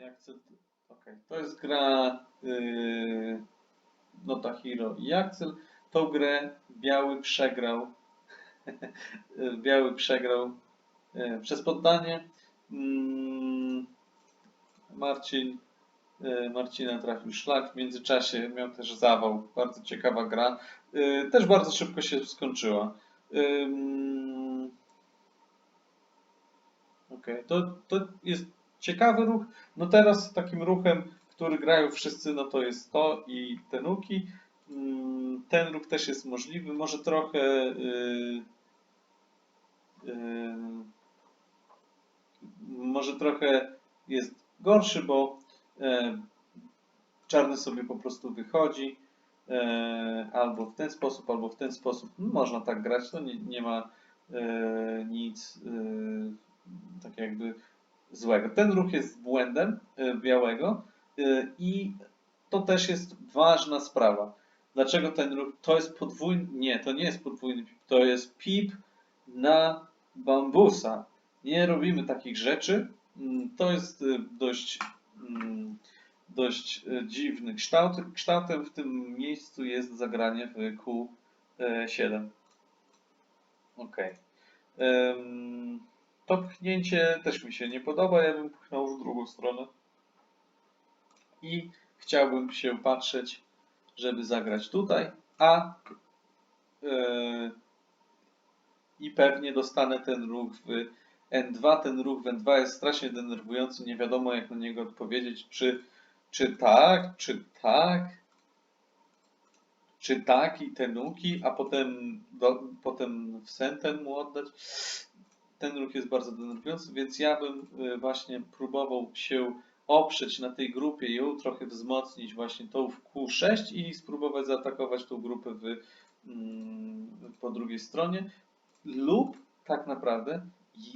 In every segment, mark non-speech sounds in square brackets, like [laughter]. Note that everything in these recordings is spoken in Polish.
jak chcę... Okej, to jest gra yy, Nota Hero i Axel. Tą grę Biały przegrał. [laughs] Biały przegrał yy, przez poddanie. Mm, Marcin yy, Marcina trafił szlak. W międzyczasie miał też zawał. Bardzo ciekawa gra. Yy, też bardzo szybko się skończyła. Okej, to, to jest ciekawy ruch. No teraz takim ruchem, który grają wszyscy, no to jest to i te nuki. Mm, Ten ruch też jest możliwy. Może trochę yy, yy, może trochę jest gorszy, bo e, czarny sobie po prostu wychodzi e, albo w ten sposób, albo w ten sposób. No, Można tak grać, to nie, nie ma e, nic e, tak jakby złego. Ten ruch jest błędem e, białego e, i to też jest ważna sprawa. Dlaczego ten ruch? To jest podwójny, nie, to nie jest podwójny pip, to jest pip na bambusa. Nie robimy takich rzeczy. Mm, To jest e, dość, mm, dość dziwny kształt. Kształtem w tym miejscu jest zagranie w Q7. Ok. To pchnięcie też mi się nie podoba. Ja bym pchnął w drugą stronę. I chciałbym się patrzeć, żeby zagrać tutaj, a e, i pewnie dostanę ten ruch w N2. Ten ruch w N2 jest strasznie denerwujący. Nie wiadomo, jak na niego odpowiedzieć. Czy, czy tak, czy tak, czy tak i te nuki, a potem, do, potem w senten mu oddać. Ten ruch jest bardzo denerwujący, więc ja bym y, właśnie próbował się oprzeć na tej grupie ją trochę wzmocnić właśnie tą w Q6 i spróbować zaatakować tą grupę w, mm, po drugiej stronie lub tak naprawdę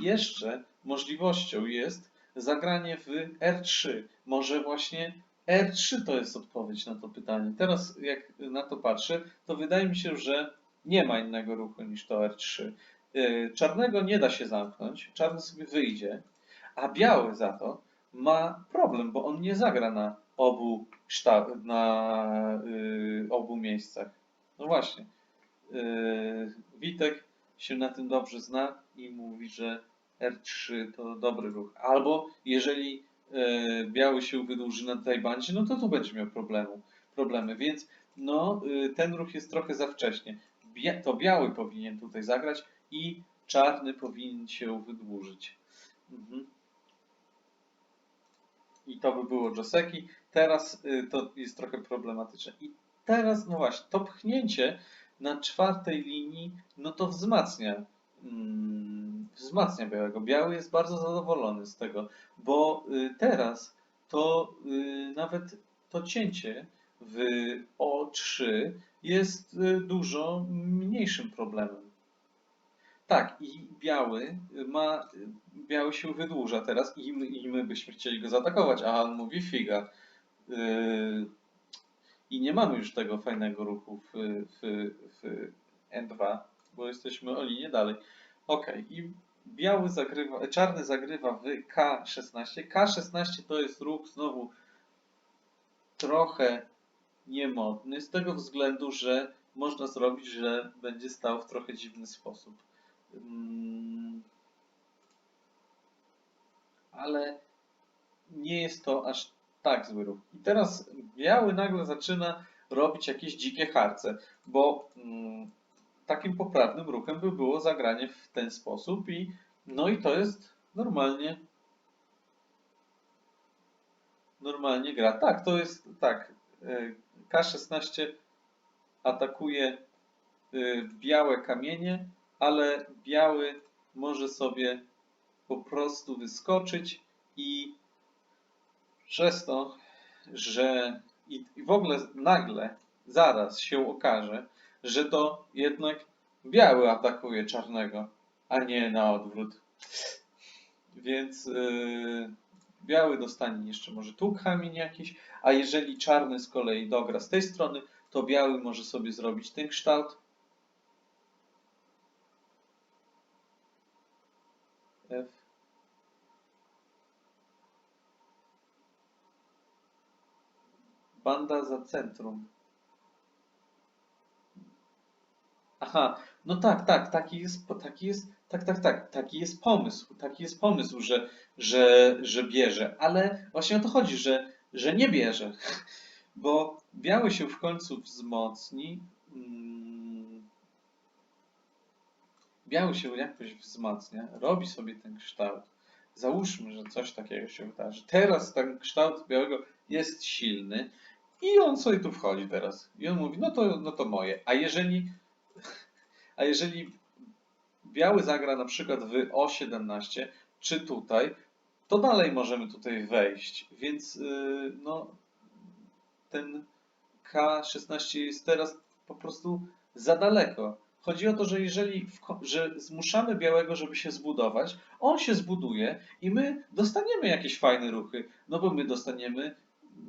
jeszcze możliwością jest zagranie w R3. Może właśnie R3 to jest odpowiedź na to pytanie. Teraz jak na to patrzę, to wydaje mi się, że nie ma innego ruchu niż to R3. Yy, Czarnego nie da się zamknąć, czarny sobie wyjdzie, a biały za to ma problem, bo on nie zagra na obu, na, yy, obu miejscach. No właśnie. Yy, Witek się na tym dobrze zna i mówi, że R3 to dobry ruch. Albo jeżeli e, biały się wydłuży na tej bandzie, no to tu będzie miał problemu, problemy. Więc no, y, ten ruch jest trochę za wcześnie. Bia to biały powinien tutaj zagrać i czarny powinien się wydłużyć. Mhm. I to by było Joseki. Teraz y, to jest trochę problematyczne. I teraz, no właśnie, to pchnięcie na czwartej linii, no to wzmacnia, mm, wzmacnia białego. Biały jest bardzo zadowolony z tego, bo y, teraz to y, nawet to cięcie w O3 jest dużo mniejszym problemem. Tak, i biały ma, biały się wydłuża teraz i my, i my byśmy chcieli go zaatakować, a on mówi figa. Yy, I nie mamy już tego fajnego ruchu w, w, w N2, bo jesteśmy o linię dalej. Ok, i biały zagrywa, czarny zagrywa w K16. K16 to jest ruch znowu trochę niemodny, z tego względu, że można zrobić, że będzie stał w trochę dziwny sposób. Mm, Ale nie jest to aż tak zły ruch. I teraz biały nagle zaczyna robić jakieś dzikie harce, bo mm, takim poprawnym ruchem by było zagranie w ten sposób i no i to jest normalnie normalnie gra. Tak, to jest tak. e, K16 atakuje e, białe kamienie, ale biały może sobie po prostu wyskoczyć i przez to, że i, w ogóle nagle zaraz się okaże, że to jednak biały atakuje czarnego, a nie na odwrót. Więc yy, biały dostanie jeszcze może tu kamień jakiś, a jeżeli czarny z kolei dogra z tej strony, to biały może sobie zrobić ten kształt. Banda za centrum. Aha, no tak, tak, taki jest, taki jest, tak, tak, tak, taki jest pomysł, taki jest pomysł, że, że, że bierze, ale właśnie o to chodzi, że, że nie bierze, [laughs] bo biały się w końcu wzmocni, mm, biały się jakoś wzmacnia, robi sobie ten kształt. Załóżmy, że coś takiego się wydarzy. Teraz ten kształt białego jest silny i on sobie tu wchodzi teraz. I on mówi, no to, no to moje. A jeżeli, [laughs] a jeżeli biały zagra na przykład w O17, czy tutaj, to dalej możemy tutaj wejść. Więc yy, no, ten K16 jest teraz po prostu za daleko. Chodzi o to, że jeżeli że zmuszamy białego, żeby się zbudować, on się zbuduje i my dostaniemy jakieś fajne ruchy. No bo my dostaniemy,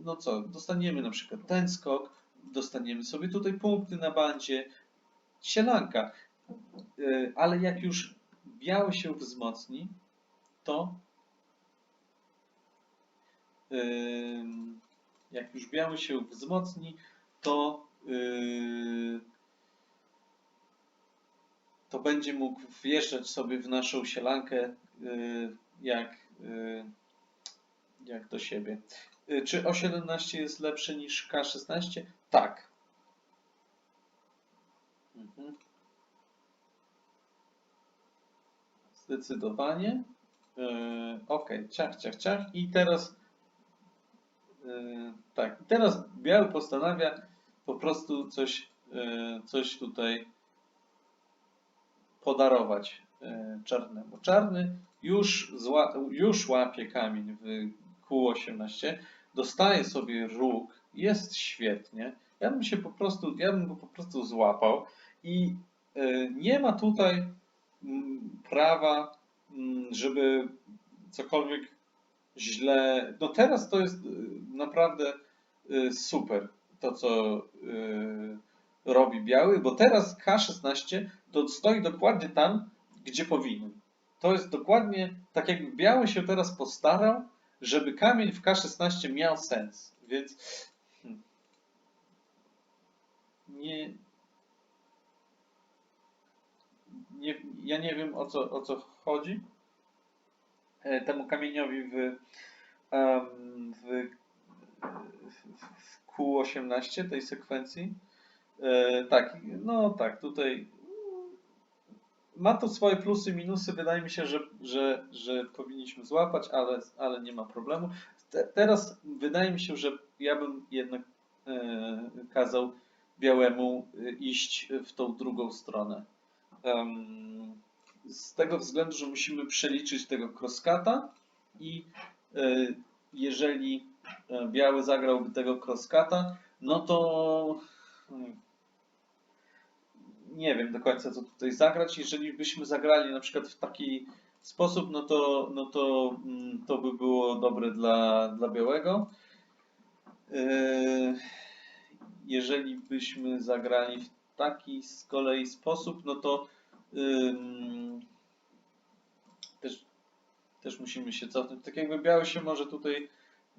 no co, dostaniemy na przykład ten skok, dostaniemy sobie tutaj punkty na bandzie, sielanka. Yy, Ale jak już biały się wzmocni, to jak już biały się wzmocni, to, yy, to będzie mógł wjeżdżać sobie w naszą sielankę yy, jak, jak do siebie. Yy, Czy O17 jest lepsze niż K16? Tak. Mhm. Zdecydowanie. Yy, ok, ciach, ciach, ciach. I teraz Yy, tak, teraz biały postanawia po prostu coś, coś tutaj podarować czarnemu. Czarny już, zła, już łapie kamień w Q18, dostaje sobie róg, jest świetnie. Ja bym się po prostu, ja bym go po prostu złapał i yy, nie ma tutaj mm, prawa, mm, żeby cokolwiek źle. No teraz to jest y, naprawdę y, super to, co robi biały, bo teraz K16 to stoi dokładnie tam, gdzie powinien. To jest dokładnie tak, jakby biały się teraz postarał, żeby kamień w K16 miał sens. Więc hmm, nie, nie, ja nie wiem o co, o co chodzi e, temu kamieniowi w, w, w Q18 tej sekwencji. E, Tak, no tak, tutaj ma to swoje plusy, minusy. Wydaje mi się, że, że, że powinniśmy złapać, ale, ale nie ma problemu. Te, teraz wydaje mi się, że ja bym jednak e, kazał białemu e, iść w tą drugą stronę. Em, z tego względu, że musimy przeliczyć tego crosskata i e, jeżeli e, biały zagrałby tego crosskata, no to hmm, nie wiem do końca co tutaj zagrać. Jeżeli byśmy zagrali na przykład w taki sposób, no to, no to, mm, to by było dobre dla, dla białego. E, Jeżeli byśmy zagrali w taki z kolei sposób, no to też, też musimy się cofnąć. Tak jakby biały się może tutaj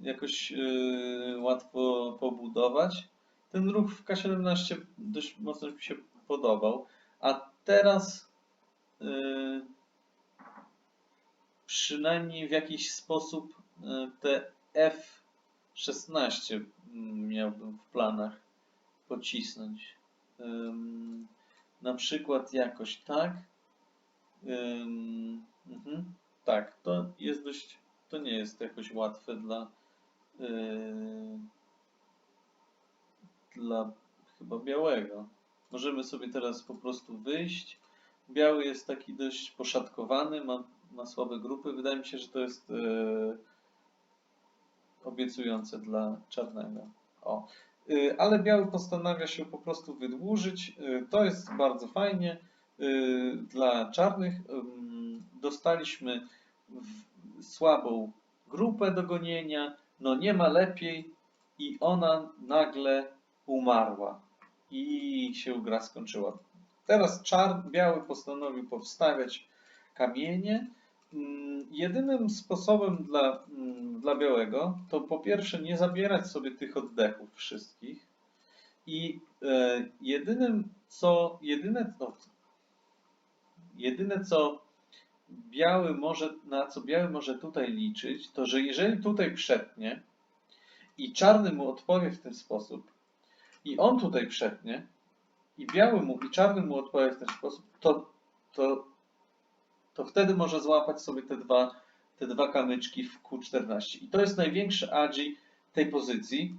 jakoś yy, łatwo pobudować. Ten ruch w K17 dość mocno się podobał. A teraz yy, przynajmniej w jakiś sposób yy, te F16 miałbym w planach pocisnąć. Ym, na przykład jakoś tak. Ym, mhm, tak, to jest dość, to nie jest jakoś łatwe dla, yy, dla chyba białego. Możemy sobie teraz po prostu wyjść. Biały jest taki dość poszatkowany, ma, ma słabe grupy. Wydaje mi się, że to jest yy, obiecujące dla czarnego. O. Y, ale biały postanawia się po prostu wydłużyć. Y, To jest bardzo fajnie. Y, Dla czarnych ym, dostaliśmy słabą grupę do gonienia, no nie ma lepiej i ona nagle umarła i się gra skończyła. Teraz czar, biały postanowił powstawiać kamienie. Mm, Jedynym sposobem dla, mm, dla białego, to po pierwsze nie zabierać sobie tych oddechów wszystkich i e, jedynym co, jedyne, no, jedyne co biały może, na co biały może tutaj liczyć, to że jeżeli tutaj przetnie i czarny mu odpowie w ten sposób i on tutaj przetnie i biały mu i czarny mu odpowie w ten sposób, to, to, to wtedy może złapać sobie te dwa, te dwa kamyczki w Q14. I to jest największy agi tej pozycji.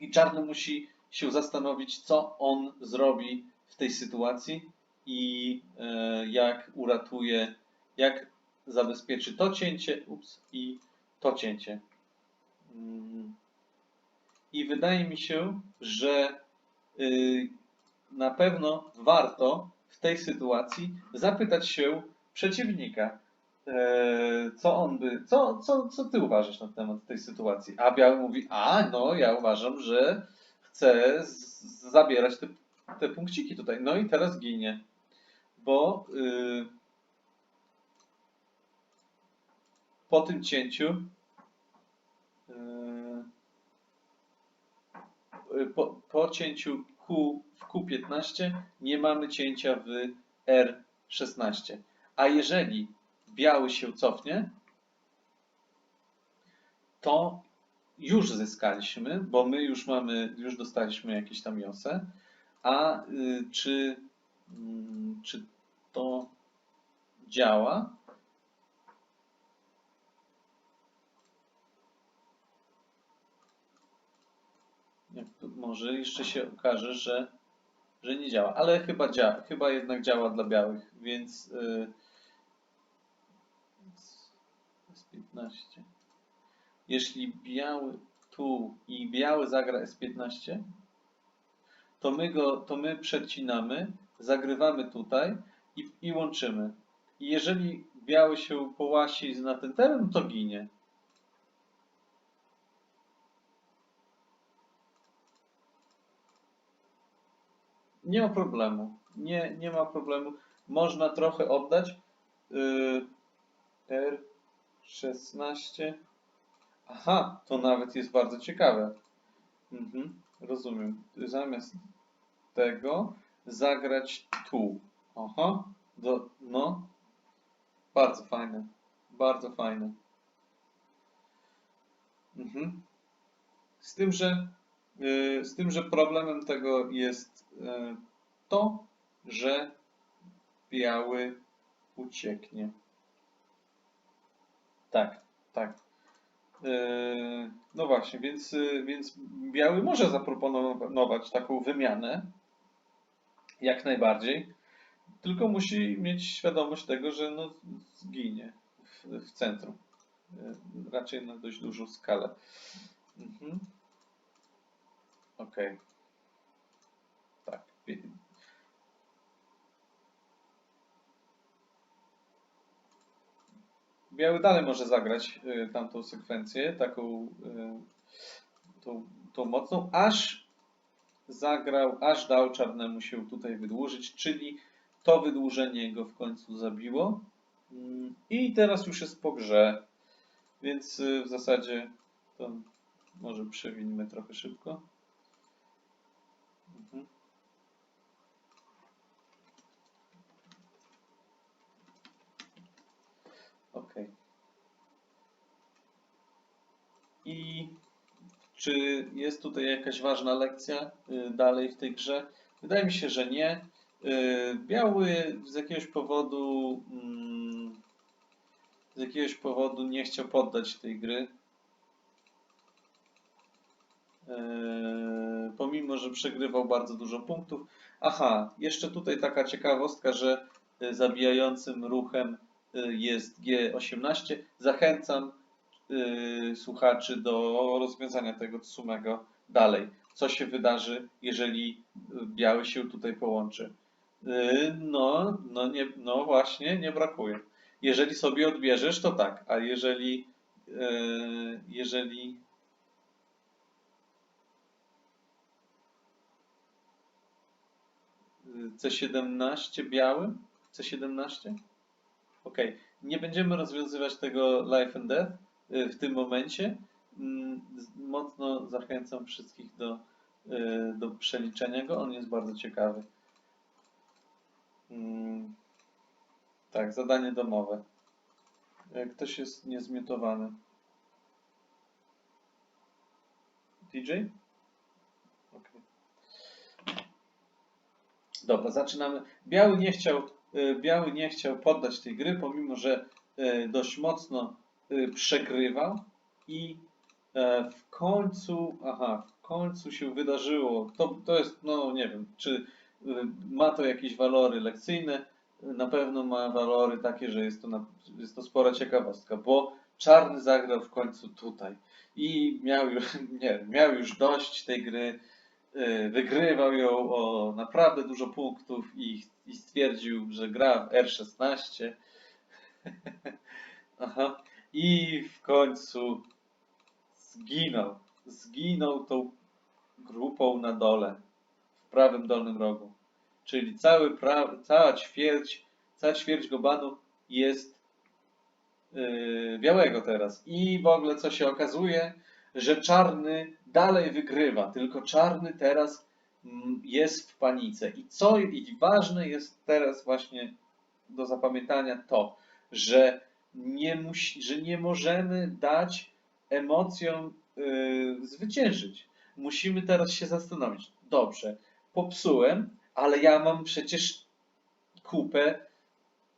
I czarny musi się zastanowić, co on zrobi w tej sytuacji i e, jak uratuje, jak zabezpieczy to cięcie ups, i to cięcie. I wydaje mi się, że y, na pewno warto w tej sytuacji zapytać się przeciwnika, e, co on by, co, co, co ty uważasz na temat tej sytuacji? A biały mówi, a no, ja uważam, że chcę zabierać te, te punkciki tutaj. No i teraz ginie, bo y, po tym cięciu y, po, po cięciu Q w Q15 nie mamy cięcia w R16. A jeżeli biały się cofnie, to już zyskaliśmy, bo my już mamy, już dostaliśmy jakieś tam josę. A y, czy, mm, czy to działa? Jak to, może jeszcze się okaże, że, że nie działa, ale chyba działa, chyba jednak działa dla białych, więc y, S15. Jeśli biały tu i biały zagra S15, to my go, to my przecinamy, zagrywamy tutaj i, i łączymy. I jeżeli biały się połasi na ten teren, to ginie. Nie ma problemu. Nie, nie ma problemu. Można trochę oddać. Yy, R16. Aha, to nawet jest bardzo ciekawe. Mhm, rozumiem. Zamiast tego zagrać tu. Aha, do, no. Bardzo fajne. Bardzo fajne. Mhm. Z tym, że z tym, że problemem tego jest yy, to, że biały ucieknie. Tak, tak. Yy, No właśnie, więc, więc biały może zaproponować taką wymianę, jak najbardziej, tylko musi mieć świadomość tego, że no, zginie w, w centrum. Raczej na dość dużą skalę. Mhm. Okej. Tak. Biały dalej może zagrać y, tamtą sekwencję, taką y, tą, tą mocną, aż zagrał, aż dał czarnemu się tutaj wydłużyć, czyli to wydłużenie go w końcu zabiło. Mm, I teraz już jest po grze, więc y, w zasadzie to może przewinimy trochę szybko. Mhm. Ok. I czy jest tutaj jakaś ważna lekcja y, dalej w tej grze? Wydaje mi się, że nie. Y, Biały z jakiegoś powodu mm, z jakiegoś powodu nie chciał poddać tej gry. Pomimo, że przegrywał bardzo dużo punktów. Aha, jeszcze tutaj taka ciekawostka, że y, zabijającym ruchem y, jest G18. Zachęcam y, słuchaczy do rozwiązania tego Tsumego dalej. Co się wydarzy, jeżeli biały się tutaj połączy? No, no, nie, no właśnie, nie brakuje. Jeżeli sobie odbierzesz, to tak, a jeżeli, jeżeli C17 białym? C17? Ok. Nie będziemy rozwiązywać tego life and death, y, w tym momencie. Mm, Mocno zachęcam wszystkich do, y, do przeliczenia go. On jest bardzo ciekawy. Mm, Tak, zadanie domowe. Y, Ktoś jest niezmiutowany. DJ? Okej. Dobra, zaczynamy. Biały nie chciał, y, Biały nie chciał poddać tej gry, pomimo że y, dość mocno y, przegrywał i e, w końcu, aha, w końcu się wydarzyło. To, to jest, no nie wiem, czy ma to jakieś walory lekcyjne. Na pewno ma walory takie, że jest to, na, jest to spora ciekawostka, bo czarny zagrał w końcu tutaj i miał już, [laughs] nie, miał już dość tej gry, wygrywał ją o naprawdę dużo punktów i, i stwierdził, że gra w R16. [laughs] Aha. I w końcu zginął. Zginął tą grupą na dole, w prawym dolnym rogu. Czyli cały pra, cała ćwierć, cała ćwierć Gobanu jest yy, białego teraz. I w ogóle co się okazuje, że czarny dalej wygrywa, tylko czarny teraz mm, jest w panice. I co i ważne jest teraz właśnie do zapamiętania to, że nie, musi, że nie możemy dać emocjom yy, zwyciężyć. Musimy teraz się zastanowić. Dobrze, popsułem, ale ja mam przecież kupę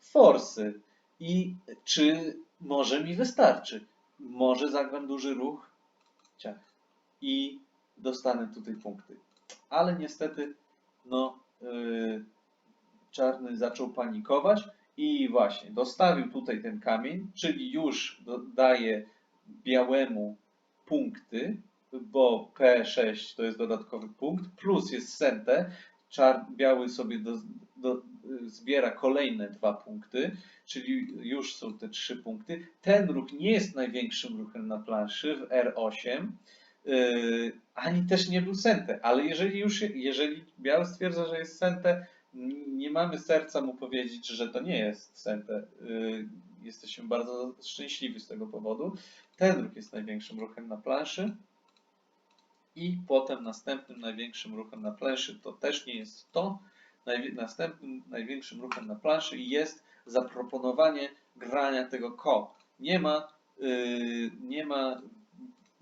forsy. I czy może mi wystarczy? Może zagram duży ruch? Ciach. I dostanę tutaj punkty. Ale niestety, no, yy, czarny zaczął panikować i właśnie dostawił tutaj ten kamień, czyli już daje białemu punkty, bo P6 to jest dodatkowy punkt, plus jest sente, czar, biały sobie do, do, y, zbiera kolejne dwa punkty, czyli już są te trzy punkty. Ten ruch nie jest największym ruchem na planszy w R8, yy, ani też nie był sente, ale jeżeli już, jeżeli biały stwierdza, że jest sente, nie mamy serca mu powiedzieć, że to nie jest sente. Yy, Jesteśmy bardzo szczęśliwi z tego powodu. Ten ruch jest największym ruchem na planszy. I potem następnym największym ruchem na planszy to też nie jest to. Następnym największym ruchem na planszy jest zaproponowanie grania tego ko. Nie ma, yy, nie ma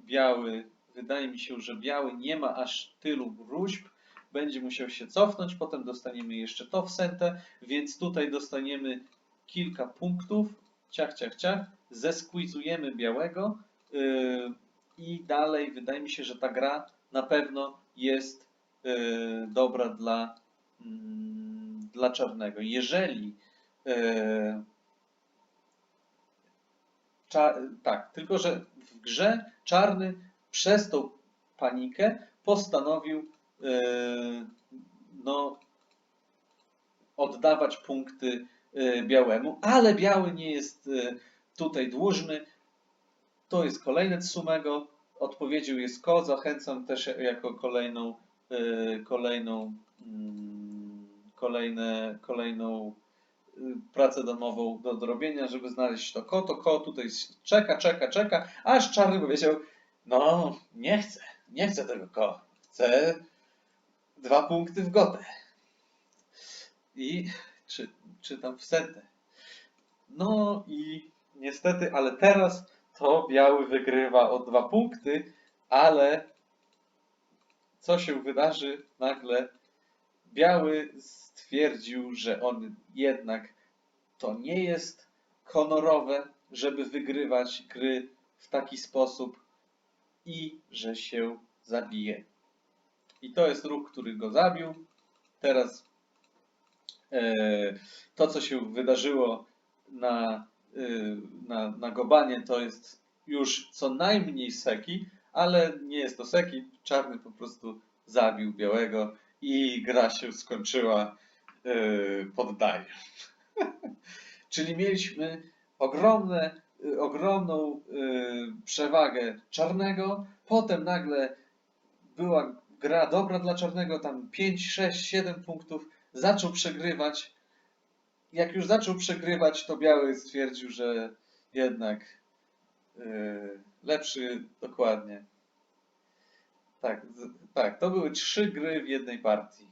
biały, wydaje mi się, że biały nie ma aż tylu gruźb, będzie musiał się cofnąć, potem dostaniemy jeszcze to w sentę, więc tutaj dostaniemy kilka punktów, ciach, ciach, ciach, zesqueezujemy białego yy, i dalej wydaje mi się, że ta gra na pewno jest yy, dobra dla, mm, dla czarnego. Jeżeli Cza- tak, tylko że w grze czarny przez tą panikę postanowił yy, no, oddawać punkty białemu, ale biały nie jest tutaj dłużny. To jest kolejne Tsumego. Odpowiedzią jest Ko. Zachęcam też jako kolejną, yy, kolejną, mm, kolejne, kolejną y, pracę domową do zrobienia, żeby znaleźć to ko, to ko tutaj czeka, czeka, czeka, aż czarny powiedział, no nie chcę, nie chcę tego ko, chcę dwa punkty w gotę. I czy, czytam w setę. No i niestety, ale teraz to biały wygrywa o dwa punkty, ale co się wydarzy nagle? Biały stwierdził, że on jednak to nie jest honorowe, żeby wygrywać gry w taki sposób i że się zabije. I to jest ruch, który go zabił. Teraz e, to, co się wydarzyło na, na, na Gobanie, to jest już co najmniej seki, ale nie jest to seki. Czarny po prostu zabił białego i gra się skończyła poddaniem. [laughs] Czyli mieliśmy ogromne, y, ogromną y, przewagę czarnego, potem nagle była gra dobra dla czarnego, tam 5, 6, 7 punktów, zaczął przegrywać. Jak już zaczął przegrywać, to biały stwierdził, że jednak Yy, lepszy, dokładnie. Tak, z, tak, to były trzy gry w jednej partii.